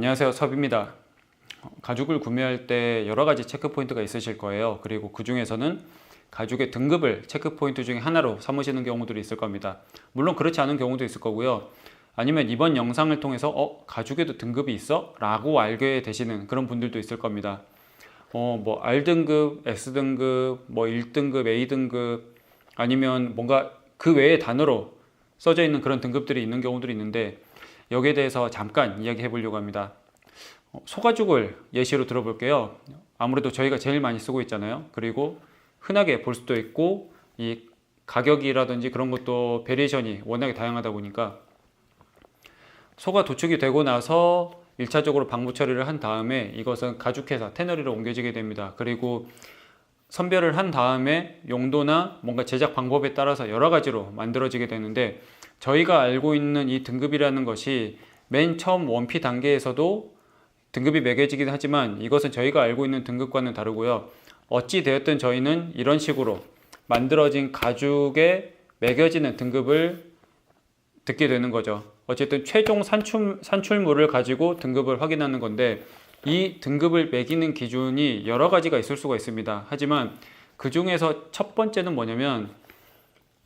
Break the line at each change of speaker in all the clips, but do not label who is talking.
안녕하세요 섭입니다. 가죽을 구매할 때 여러 가지 체크 포인트가 있으실 거예요. 그리고 그 중에서는 가죽의 등급을 체크 포인트 중에 하나로 삼으시는 경우들이 있을 겁니다. 물론 그렇지 않은 경우도 있을 거고요. 아니면 이번 영상을 통해서 어 가죽에도 등급이 있어? 라고 알게 되시는 그런 분들도 있을 겁니다. 어 뭐 R등급, S등급, 뭐 1등급, A등급 아니면 뭔가 그 외의 단어로 써져 있는 그런 등급들이 있는 경우들이 있는데 여기에 대해서 잠깐 이야기해 보려고 합니다. 어, 소가죽을 예시로 들어볼게요. 아무래도 저희가 제일 많이 쓰고 있잖아요. 그리고 흔하게 볼 수도 있고 이 가격이라든지 그런 것도 베리에이션이 워낙에 다양하다 보니까 소가 도축이 되고 나서 1차적으로 방부 처리를 한 다음에 이것은 가죽회사 테너리로 옮겨지게 됩니다. 그리고 선별을 한 다음에 용도나 뭔가 제작 방법에 따라서 여러 가지로 만들어지게 되는데 저희가 알고 있는 이 등급이라는 것이 맨 처음 원피 단계에서도 등급이 매겨지긴 하지만 이것은 저희가 알고 있는 등급과는 다르고요. 어찌 되었든 저희는 이런 식으로 만들어진 가죽에 매겨지는 등급을 듣게 되는 거죠. 어쨌든 최종 산출, 산출물을 가지고 등급을 확인하는 건데 이 등급을 매기는 기준이 여러 가지가 있을 수가 있습니다. 하지만 그 중에서 첫 번째는 뭐냐면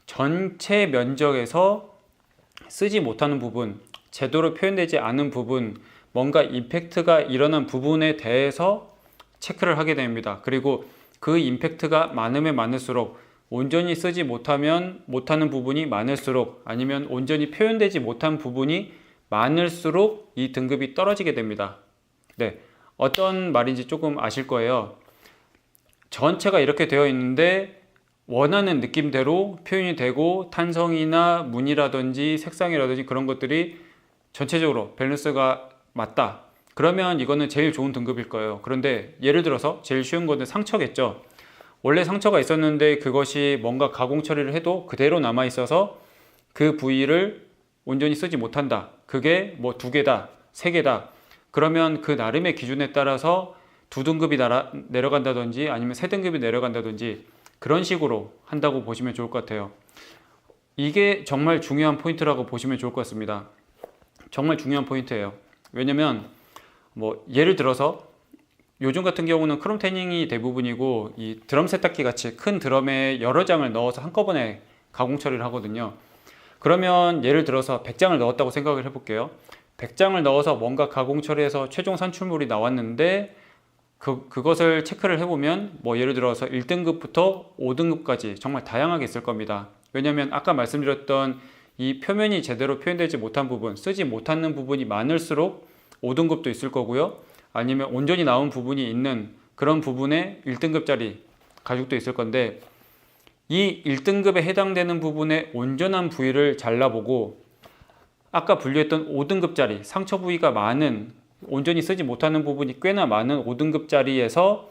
전체 면적에서 쓰지 못하는 부분, 제대로 표현되지 않은 부분, 뭔가 임팩트가 일어난 부분에 대해서 체크를 하게 됩니다. 그리고 그 임팩트가 많으면 많을수록 온전히 쓰지 못하면 못하는 부분이 많을수록 아니면 온전히 표현되지 못한 부분이 많을수록 이 등급이 떨어지게 됩니다. 네. 어떤 말인지 조금 아실 거예요. 전체가 이렇게 되어 있는데 원하는 느낌대로 표현이 되고 탄성이나 무늬라든지 색상이라든지 그런 것들이 전체적으로 밸런스가 맞다. 그러면 이거는 제일 좋은 등급일 거예요. 그런데 예를 들어서 제일 쉬운 거는 상처겠죠. 원래 상처가 있었는데 그것이 뭔가 가공 처리를 해도 그대로 남아 있어서 그 부위를 온전히 쓰지 못한다. 그게 뭐 두 개다, 세 개다. 그러면 그 나름의 기준에 따라서 두 등급이 내려간다든지 아니면 세 등급이 내려간다든지 그런 식으로 한다고 보시면 좋을 것 같아요. 이게 정말 중요한 포인트라고 보시면 좋을 것 같습니다. 정말 중요한 포인트예요. 왜냐면 뭐 예를 들어서 요즘 같은 경우는 크롬 태닝이 대부분이고 이 드럼 세탁기 같이 큰 드럼에 여러 장을 넣어서 한꺼번에 가공 처리를 하거든요. 그러면 예를 들어서 100장을 넣었다고 생각을 해볼게요. 100장을 넣어서 뭔가 가공 처리해서 최종 산출물이 나왔는데 그, 그것을 체크를 해보면 뭐 예를 들어서 1등급부터 5등급까지 정말 다양하게 있을 겁니다. 왜냐하면 아까 말씀드렸던 이 표면이 제대로 표현되지 못한 부분, 쓰지 못하는 부분이 많을수록 5등급도 있을 거고요. 아니면 온전히 나온 부분이 있는 그런 부분에 1등급짜리 가죽도 있을 건데 이 1등급에 해당되는 부분의 온전한 부위를 잘라보고 아까 분류했던 5등급짜리 상처 부위가 많은 온전히 쓰지 못하는 부분이 꽤나 많은 5등급짜리에서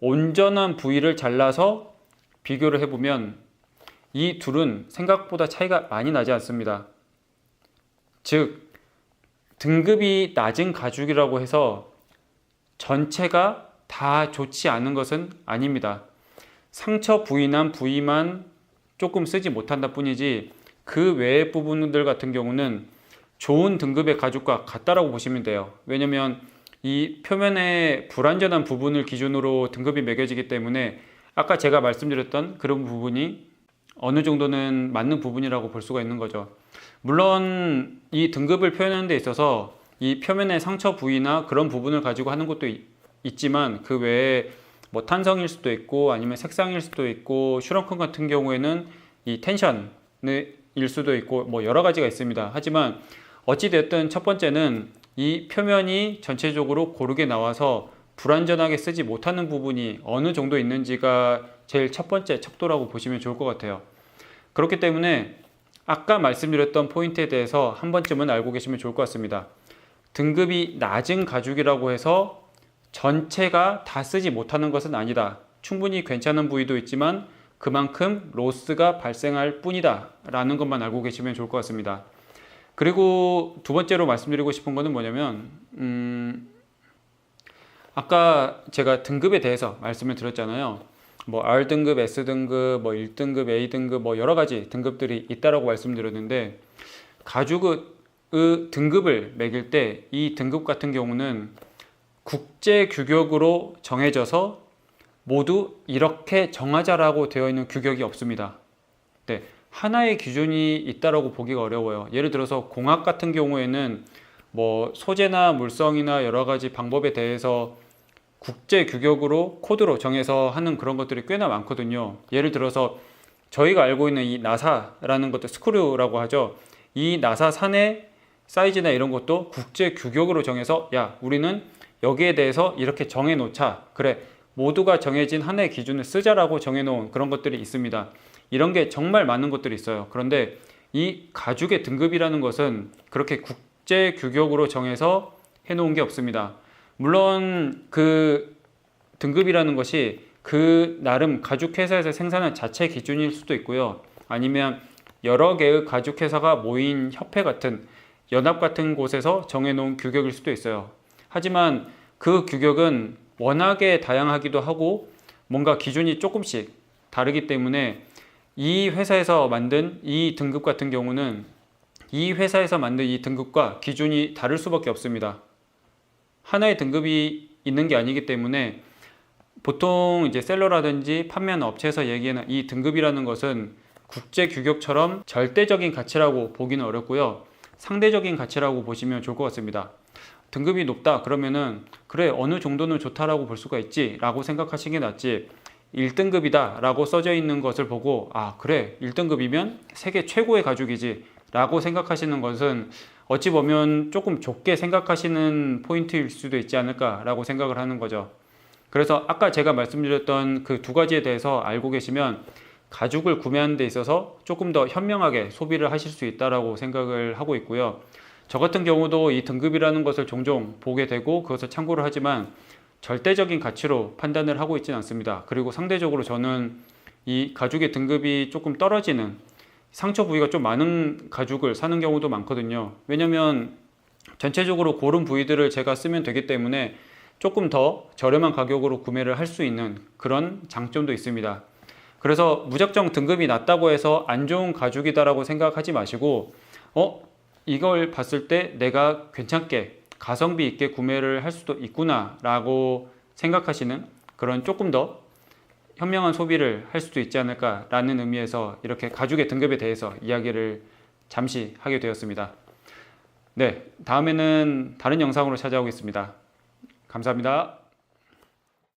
온전한 부위를 잘라서 비교를 해보면 이 둘은 생각보다 차이가 많이 나지 않습니다. 즉, 등급이 낮은 가죽이라고 해서 전체가 다 좋지 않은 것은 아닙니다. 상처 부위난 부위만 조금 쓰지 못한다 뿐이지 그 외의 부분들 같은 경우는 좋은 등급의 가죽과 같다라고 보시면 돼요. 왜냐면 이 표면의 불완전한 부분을 기준으로 등급이 매겨지기 때문에 아까 제가 말씀드렸던 그런 부분이 어느 정도는 맞는 부분이라고 볼 수가 있는 거죠. 물론 이 등급을 표현하는 데 있어서 이 표면의 상처 부위나 그런 부분을 가지고 하는 것도 있지만 그 외에 뭐 탄성일 수도 있고 아니면 색상일 수도 있고 슈렁큰 같은 경우에는 이 텐션일 수도 있고 뭐 여러 가지가 있습니다. 하지만 어찌됐든 첫 번째는 이 표면이 전체적으로 고르게 나와서 불완전하게 쓰지 못하는 부분이 어느 정도 있는지가 제일 첫 번째 척도라고 보시면 좋을 것 같아요. 그렇기 때문에 아까 말씀드렸던 포인트에 대해서 한 번쯤은 알고 계시면 좋을 것 같습니다. 등급이 낮은 가죽이라고 해서 전체가 다 쓰지 못하는 것은 아니다. 충분히 괜찮은 부위도 있지만 그만큼 로스가 발생할 뿐이다. 라는 것만 알고 계시면 좋을 것 같습니다. 그리고 두 번째로 말씀드리고 싶은 것은 뭐냐면, 음, 아까 제가 등급에 대해서 말씀을 드렸잖아요. 뭐 R등급, S등급, 뭐 1등급, A등급, 뭐 여러 가지 등급들이 있다라고 말씀드렸는데, 가죽은 등급을 매길 때 이 등급 같은 경우는 국제 규격으로 정해져서 모두 이렇게 정하자라고 되어 있는 규격이 없습니다. 네, 하나의 기준이 있다라고 보기가 어려워요. 예를 들어서 공학 같은 경우에는 뭐 소재나 물성이나 여러 가지 방법에 대해서 국제 규격으로 코드로 정해서 하는 그런 것들이 꽤나 많거든요. 예를 들어서 저희가 알고 있는 이 나사라는 것도 스크류라고 하죠. 이 나사 산의 사이즈나 이런 것도 국제 규격으로 정해서 야 우리는 여기에 대해서 이렇게 정해 놓자. 그래 모두가 정해진 하나의 기준을 쓰자라고 정해 놓은 그런 것들이 있습니다. 이런 게 정말 많은 것들이 있어요. 그런데 이 가죽의 등급이라는 것은 그렇게 국제 규격으로 정해서 해 놓은 게 없습니다. 물론 그 등급이라는 것이 그 나름 가죽 회사에서 생산한 자체 기준일 수도 있고요. 아니면 여러 개의 가죽 회사가 모인 협회 같은 연합 같은 곳에서 정해놓은 규격일 수도 있어요. 하지만 그 규격은 워낙에 다양하기도 하고 뭔가 기준이 조금씩 다르기 때문에 이 회사에서 만든 이 등급 같은 경우는 이 회사에서 만든 이 등급과 기준이 다를 수밖에 없습니다. 하나의 등급이 있는 게 아니기 때문에 보통 이제 셀러라든지 판매하는 업체에서 얘기하는 이 등급이라는 것은 국제 규격처럼 절대적인 가치라고 보기는 어렵고요. 상대적인 가치라고 보시면 좋을 것 같습니다. 등급이 높다 그러면은 그래 어느 정도는 좋다라고 볼 수가 있지라고 생각하시는 게 낫지 1등급이다 라고 써져 있는 것을 보고 아 그래 1등급이면 세계 최고의 가죽이지 라고 생각하시는 것은 어찌 보면 조금 좁게 생각하시는 포인트일 수도 있지 않을까 라고 생각을 하는 거죠. 그래서 아까 제가 말씀드렸던 그 두 가지에 대해서 알고 계시면 가죽을 구매하는 데 있어서 조금 더 현명하게 소비를 하실 수 있다라고 생각을 하고 있고요. 저 같은 경우도 이 등급이라는 것을 종종 보게 되고 그것을 참고를 하지만 절대적인 가치로 판단을 하고 있지는 않습니다. 그리고 상대적으로 저는 이 가죽의 등급이 조금 떨어지는 상처 부위가 좀 많은 가죽을 사는 경우도 많거든요. 왜냐면 전체적으로 고른 부위들을 제가 쓰면 되기 때문에 조금 더 저렴한 가격으로 구매를 할 수 있는 그런 장점도 있습니다. 그래서 무작정 등급이 낮다고 해서 안 좋은 가죽이다라고 생각하지 마시고, 어, 이걸 봤을 때 내가 괜찮게 가성비 있게 구매를 할 수도 있구나 라고 생각하시는 그런 조금 더 현명한 소비를 할 수도 있지 않을까 라는 의미에서 이렇게 가죽의 등급에 대해서 이야기를 잠시 하게 되었습니다. 네, 다음에는 다른 영상으로 찾아오겠습니다. 감사합니다.